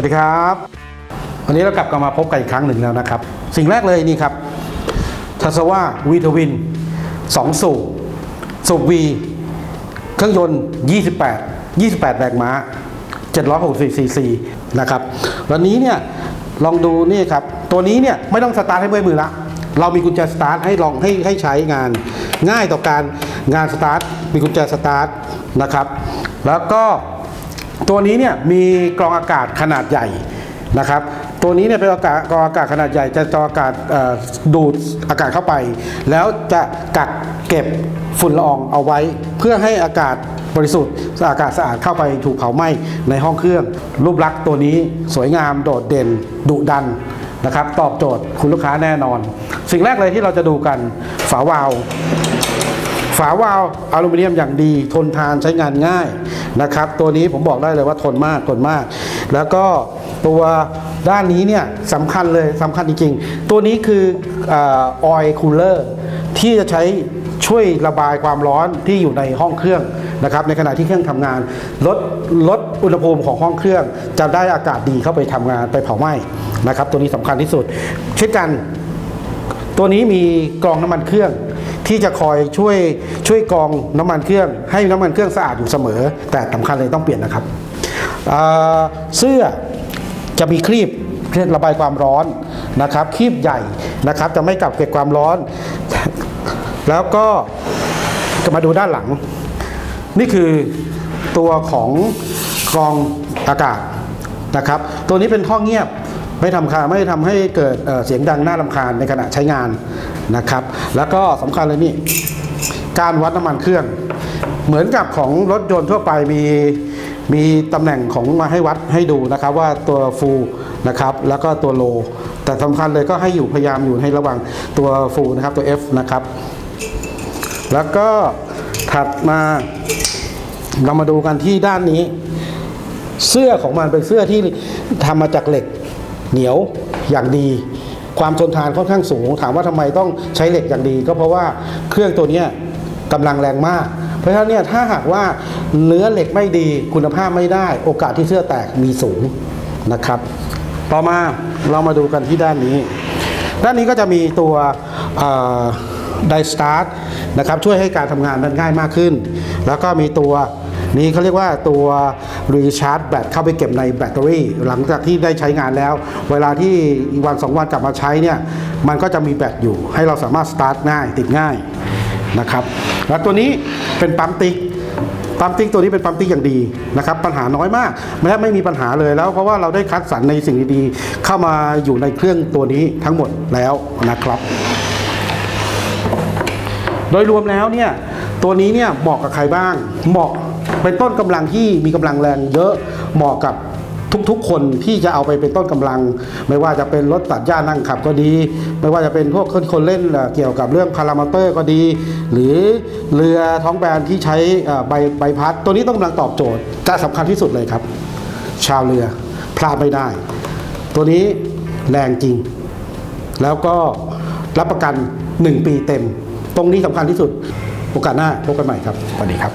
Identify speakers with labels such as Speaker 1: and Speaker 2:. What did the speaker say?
Speaker 1: วัสดีครับ วันนี้เรากลับกันมาพบกันอีกครั้งหนึ่งแล้วนะครับ สิ่งแรกเลยนี่ครับทัศว่าวีทวิน 2 สูบสูบ V เครื่องยนต์ 28 28 แรงม้า 760ซีซีนะครับวันนี้เนี่ยลองดูนี่ครับ ตัวนี้เนี่ยไม่ต้องสตาร์ทให้เมื่อยมือละเรามีกุญแจสตาร์ทให้ลองให้ให้ใช้งาน ง่ายต่อการงานสตาร์ทมีกุญแจสตาร์ทนะครับ แล้วก็ ตัวนี้เนี่ยมีกรองอากาศขนาดใหญ่นะครับ ตัวนี้เนี่ยเป็นอากาศกรองอากาศขนาดใหญ่จะกรองอากาศดูดอากาศเข้าไป แล้วจะกักเก็บฝุ่นละอองเอาไว้ เพื่อให้อากาศบริสุทธิ์อากาศสะอาดเข้าไปถูกเผาไหม้ในห้องเครื่อง รูปลักษณ์ตัวนี้สวยงามโดดเด่นดุดันนะครับ ตอบโจทย์คุณลูกค้าแน่นอน สิ่งแรกเลยที่เราจะดูกันฝาวาล์ว ฝาวาล์วอลูมิเนียมอย่างดี ทนทานใช้งานง่ายนะครับ ตัวนี้ผมบอกได้เลยว่าทนมากทนมาก แล้วก็ตัวด้านนี้เนี่ยสำคัญเลยสำคัญจริงๆ ตัวนี้คือออยคูลเลอร์ที่จะใช้ช่วยระบายความร้อนที่อยู่ในห้องเครื่องนะครับ ในขณะที่เครื่องทำงานลดลดอุณหภูมิของห้องเครื่อง จะได้อากาศดีเข้าไปทำงานไปเผาไหม้นะครับ ตัวนี้สำคัญที่สุด เช่นกัน ตัวนี้มีกรองน้ำมันเครื่อง ที่จะคอยช่วยช่วยกองน้ำมันเครื่อง ให้น้ำมันเครื่องสะอาดอยู่เสมอ แต่สำคัญเลยต้องเปลี่ยนนะครับเสื้อจะมีครีบเพื่อระบายความร้อนนะครับครีบใหญ่นะครับจะไม่กักเก็บความร้อน แล้วก็จะมาดูด้านหลัง นี่คือตัวของกรองอากาศนะครับ ตัวนี้เป็นท่อเงียบ ไม่ทำคาไม่ทำให้เกิดเสียงดังน่ารำคาญในขณะใช้งานนะครับ แล้วก็สำคัญเลยนี่การวัดน้ำมันเครื่อง เหมือนกับของรถยนต์ทั่วไปมีมีตำแหน่งของมาให้วัดให้ดูนะครับว่าตัวฟูนะครับแล้วก็ตัวโล แต่สำคัญเลยก็ให้อยู่พยายามอยู่ให้ระว่างตัวฟูนะครับตัว F นะครับ แล้วก็ถัดมาเรามาดูกันที่ด้านนี้ เสื้อของมันเป็นเสื้อที่ทำมาจากเหล็ก เหนียวอย่างดีความทนทานค่อนข้างสูง ถามว่าทำไมต้องใช้เหล็กอย่างดี ก็เพราะว่าเครื่องตัวนี้ยกำลังแรงมาก เพราะฉะนั้นเนี่ยถ้าหากว่าเนื้อเหล็กไม่ดีคุณภาพไม่ได้ โอกาสที่เสื้อแตกมีสูงนะครับ ต่อมาเรามาดูกันที่ด้านนี้ ด้านนี้ก็จะมีตัวไดสตาร์ทนะครับช่วยให้การทำงานนั้นง่ายมากขึ้น แล้วก็มีตัว นี้เขาเรียกว่าตัวรีชาร์จแบตเข้าไปเก็บในแบตเตอรี่ หลังจากที่ได้ใช้งานแล้ว เวลาที่วันสองวันกลับมาใช้เนี่ยมันก็จะมีแบตอยู่ ให้เราสามารถสตาร์ทง่ายติดง่ายนะครับแล้วตัวนี้เป็นปั๊มติ๊กปั๊มติ๊กตัวนี้เป็นปั๊มติ๊กอย่างดีนะครับปัญหาน้อยมากแม้ไม่มีปัญหาเลยแล้ว เพราะว่าเราได้คัดสรรในสิ่งดีๆเข้ามาอยู่ในเครื่องตัวนี้ทั้งหมดแล้วนะครับ โดยรวมแล้วเนี่ยตัวนี้เนี่ยเหมาะกับใครบ้างเหมาะ เป็นต้นกำลังที่มีกำลังแรงเยอะเหมาะกับทุกๆ คนที่จะเอาไปเป็นต้นกำลัง ไม่ว่าจะเป็นรถตัดหญ้านั่งขับก็ดี ไม่ว่าจะเป็นพวกคนเล่นเอ่อเกี่ยวกับเรื่องพารามอเตอร์ก็ดี หรือเรือท้องแบนที่ใช้ใบใบพัด ตัวนี้ต้องกำลังตอบโจทย์จะสำคัญที่สุดเลยครับ ชาวเรือพลาดไม่ได้ ตัวนี้แรงจริง แล้วก็รับประกัน 1 ปีเต็ม ตรงนี้สำคัญที่สุด โอกาสหน้าพบกันใหม่ครับสวัสดีครับ